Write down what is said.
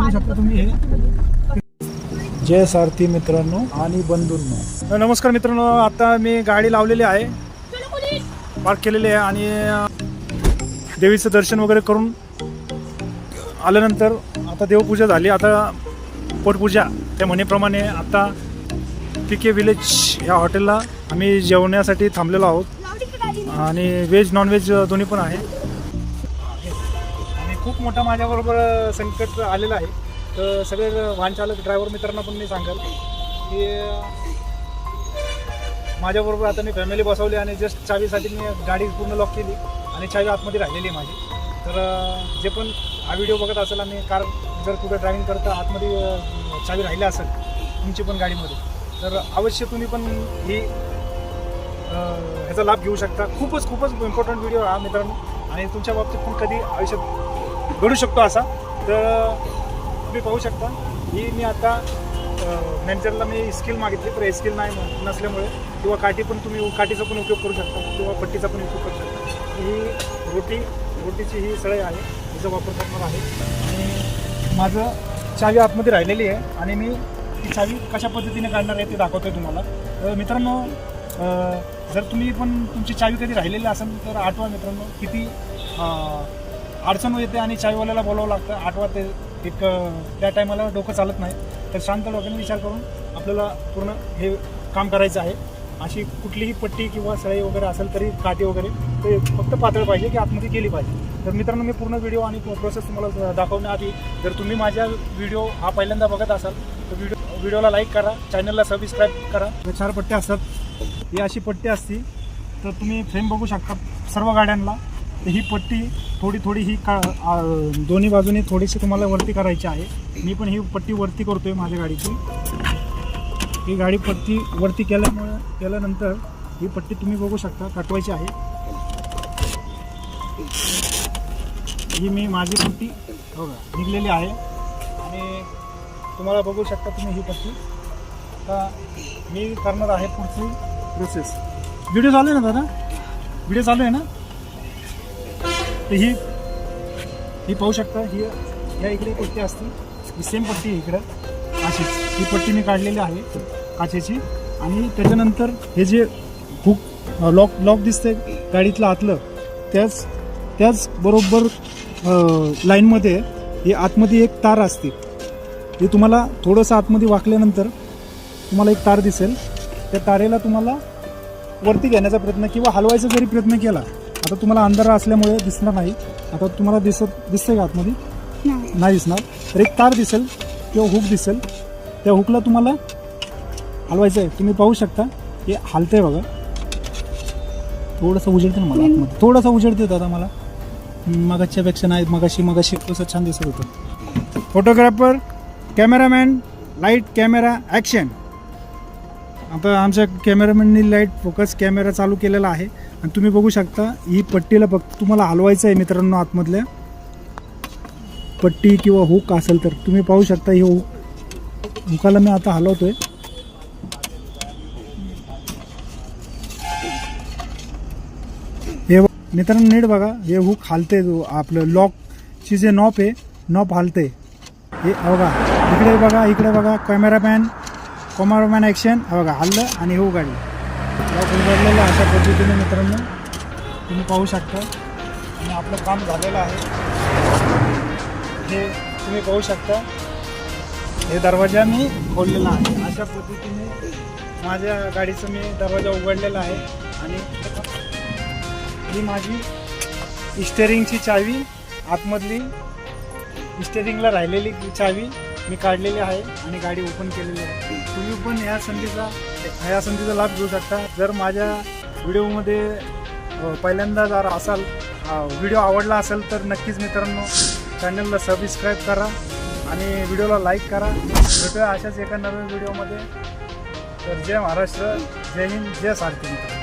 बघू शकता तुम्ही हे. जय सारथी मित्रांनो आणि बंधूंनो. नमस्कार मित्रांनो आता मी गाडी लावलेली आहे. पार्क केलेली आहे आणि देवीचं दर्शन वगैरे करून आल्यानंतर आता देवपूजा झाली. आता पोटपूजा त्या म्हणेप्रमाणे आता पी के विलेज या हॉटेलला आम्ही जेवण्यासाठी थांबलेलो आहोत. आणि व्हेज नॉनव्हेज दोन्ही पण आहे. खूप मोठा माझ्याबरोबर संकट आलेलं आहे. तर सगळे वाहनचालक ड्रायव्हर मित्रांना पण मी सांगाल की माझ्याबरोबर आता मी फॅमिली बसवली आणि जस्ट चावीसाठी मी गाडी पूर्ण लॉक केली आणि चावी आतमध्ये राहिलेली आहे माझी. तर जे पण हा व्हिडिओ बघत असेल आणि कार जर कुठं ड्रायव्हिंग करता आतमध्ये चावी राहिली असेल तुमची पण गाडीमध्ये तर अवश्य तुम्ही पण ही ह्याचा लाभ घेऊ शकता. खूपच खूपच इम्पॉर्टंट व्हिडिओ हा मित्रांनो. आणि तुमच्या बाबतीत पण कधी आयुष्यात घडू शकतो असा. तर तुम्ही पाहू शकता. ही मी आता मॅनेजरला मी स्किल मागितली तर हे स्किल नाही नसल्यामुळे किंवा काठी पण तुम्ही काठीचा पण उपयोग करू शकता किंवा पट्टीचा पण उपयोग करू शकता. ही रोटी रोटीची ही सळई आहे हिचा वापर करणार आहे. आणि माझं चावी आतमध्ये राहिलेली आहे आणि मी ती चावी कशा पद्धतीने काढणार आहे ते दाखवतोय तुम्हाला. तर मित्रांनो जर तुम्ही पण तुमची चावी कधी राहिलेली असेल तर आठवा मित्रांनो किती अडचण येते आणि चायवाल्याला बोलावं लागतं. आठवा ते एक त्या टायमाला डोकं चालत नाही. तर शांत डोक्याने विचार करून आपल्याला पूर्ण हे काम करायचं आहे. अशी कुठलीही पट्टी किंवा सळई वगैरे असेल तरी काठी वगैरे ते फक्त पातळ पाहिजे की आतमध्ये गेली पाहिजे. तर मित्रांनो मी पूर्ण व्हिडिओ आणि प्रोसेस तुम्हाला दाखवण्याआधी जर तुम्ही माझ्या व्हिडिओ हा पहिल्यांदा बघत असाल तर व्हिडिओ व्हिडिओला लाईक करा चॅनलला सबस्क्राईब करा. चार पट्ट्या असतात. ही अशी पट्टी असती. तर तुम्ही फ्रेम बघू शकता सर्व गाड्यांना. तर ही पट्टी थोडी थोडी ही का आ, दोन्ही बाजूने थोडीशी तुम्हाला वरती करायची आहे. मी पण ही पट्टी वरती करतोय माझ्या गाडीची. ही गाडी पट्टी वरती केल्यामुळे केल्यानंतर ही पट्टी तुम्ही बघू शकता कटवायची आहे. ही मी माझी पट्टी बघा निघलेली आहे. आणि तुम्हाला बघू शकता तुम्ही ही पट्टी. आता मी करणार आहे पुढची प्रोसेस व्हिडिओ चालू आहे ना दादा? व्हिडिओ चालू आहे ना? तर ही ही पाहू शकता ही या इकडे पट्टी असते. ही सेम पट्टी आहे इकडं अशीच ही पट्टी मी काढलेली आहे काचेची. आणि त्याच्यानंतर हे जे हुक लॉक लॉक दिसतंय गाडीतलं आतलं त्याच त्याचबरोबर लाईनमध्ये ही आतमध्ये एक तार असते. हे तुम्हाला थोडंसं आतमध्ये वाकल्यानंतर तुम्हाला एक तार दिसेल. त्या तारेला तुम्हाला वरती घेण्याचा प्रयत्न किंवा हलवायचा जरी प्रयत्न केला आता तुम्हाला अंधारा असल्यामुळे दिसणार नाही. आता तुम्हाला दिसत दिसतंय का आतमध्ये? नाही. दिसणार. तर एक तार दिसेल किंवा हुक दिसेल. त्या हुकला तुम्हाला हलवायचं आहे तुम्ही पाहू शकता. हे हलतंय बघा. थोडंसं उजेडतं ना मला आतमध्ये. थोडंसं उजेडते दादा मला. मगाच्या पेक्षा नाही मगाशी मगाशी कसं छान दिसत होतं. Photographer cameraman light camera action आता आमच्या कॅमेरामॅननी लाइट फोकस कॅमेरा चालू केलेला आहे. आणि तुम्ही बघू शकता ही पट्टीला फक्त तुम्हाला हलवायचं आहे मित्रांनो आतमधल्या. पट्टी किंवा हुक असेल तर तुम्ही पाहू शकता ही हुक हुकाला मी आता हलवतो आहे हे मित्रांनो नीट बघा हे हुक हालते जो आपलं लॉकची जे नॉप आहे नॉप हालते हे बघा इकडे बघा इकडे बघा कॅमेरामॅन कॅमेरामॅन ॲक्शन बघा हल्लं आणि हे उघडलं लॉक उघडलेलं अशा पद्धतीने मित्रांनो तुम्ही पाहू शकता. आणि आपलं काम झालेलं आहे. हे तुम्ही पाहू शकता. हे दरवाजा मी खोललेला आहे. अशा पद्धतीने माझ्या गाडीचं मी दरवाजा उघडलेला आहे. आणि ही माझी स्टेरिंगची चावी आतमधली स्टेरिंगला राहिलेली चावी. मी काढलेली आहे आणि गाडी ओपन केलेली आहे. तुम्ही पण ह्या संधीचा ह्या संधीचा लाभ घेऊ शकता. जर माझ्या व्हिडिओमध्ये पहिल्यांदा जर असाल व्हिडिओ आवडला असेल तर नक्कीच मित्रांनो चॅनलला सबस्क्राईब करा आणि व्हिडिओला लाईक करा. भेटूया अशाच एका नवीन व्हिडिओमध्ये. तर जय महाराष्ट्र जय हिंद जय सारथी मित्र